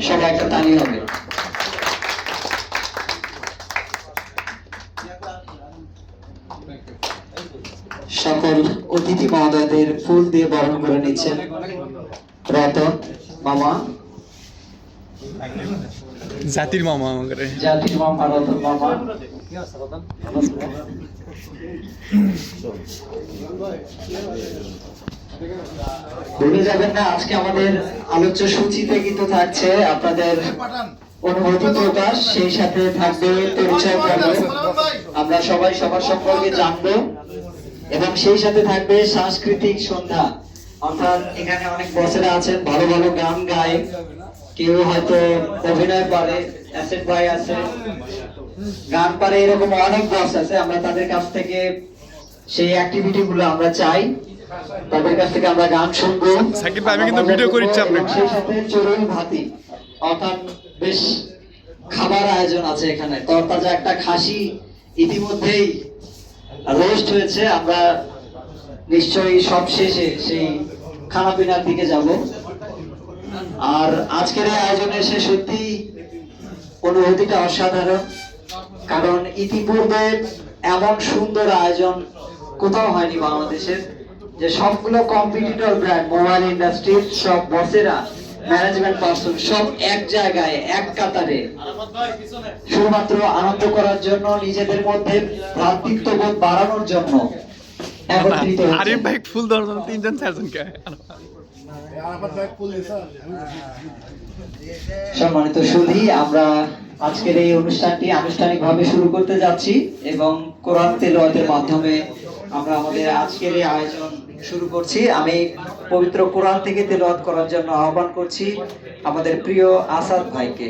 সবাই একটা তালি হবে। সকল অতিথি মহোদয়দের ফুল দিয়ে বরণ করে নিচ্ছেন রতন মামা। জাতির মামা আমাকে। জাতির মামা রতন মামা। ভুলে যাবেন না। আজকে আমাদের আলোচ্য সূচিতে কিন্তু থাকছে আপনাদের অনুভূতি প্রকাশ, সেই সাথে থাকবে পরিচয় পর্ব। আমরা সবাই সবার সম্পর্কে এবং সেই সাথে থাকবে সাংস্কৃতিক সন্ধ্যা। অর্থাৎ এখানে অনেক বসেরা আছেন, ভালো ভালো গান গায়। কেউ হয়তো অভিনয় পারে, অ্যাসেট ভাই আছে, গান পারে, এরকম অনেক বস আছে। আমরা তাদের কাছ থেকে সেই অ্যাক্টিভিটি গুলো আমরা চাই। তাদের কাছ থেকে আমরা গান শুনব। সাকিব ভাই, আমি কিন্তু ভিডিও করেছি আপনাকে। সেই সাথে চড়ুই ভাতি অর্থাৎ বেশ খাবার আয়োজন আছে এখানে। তরতাজা একটা খাসি ইতিমধ্যেই রোস্ট হয়েছে। আমরা নিশ্চয়ই সব শেষে সেই খানা পিনার দিকে যাব। আর আজকের এই আয়োজনে এসে সত্যি অনুভূতিটা অসাধারণ কারণ ইতিপূর্বে এমন সুন্দর আয়োজন কোথাও হয়নি বাংলাদেশের। যে সবগুলো কম্পিটিটর ব্র্যান্ড মোবাইল ইন্ডাস্ট্রির সব বসেরা ম্যানেজমেন্ট পার্সন সব এক জায়গায় এক কাতারে। শুধুমাত্র আনন্দ করার জন্য নিজেদের মধ্যে ভ্রাতৃত্ববোধ বাড়ানোর জন্য একত্রিত আরিফ ভাই ফুল দেওয়ার জন্য তিনজন চারজনকে সম্মানিত সুধী আমরা আজকের এই অনুষ্ঠানটি আনুষ্ঠানিকভাবে শুরু করতে যাচ্ছি এবং কোরআন তেলাওয়াতের মাধ্যমে আমরা আমাদের আজকের এই আয়োজন শুরু করছি। আমি পবিত্র কোরআন থেকে তেলাওয়াত করার জন্য আহ্বান করছি আমাদের প্রিয় আসাদ ভাইকে।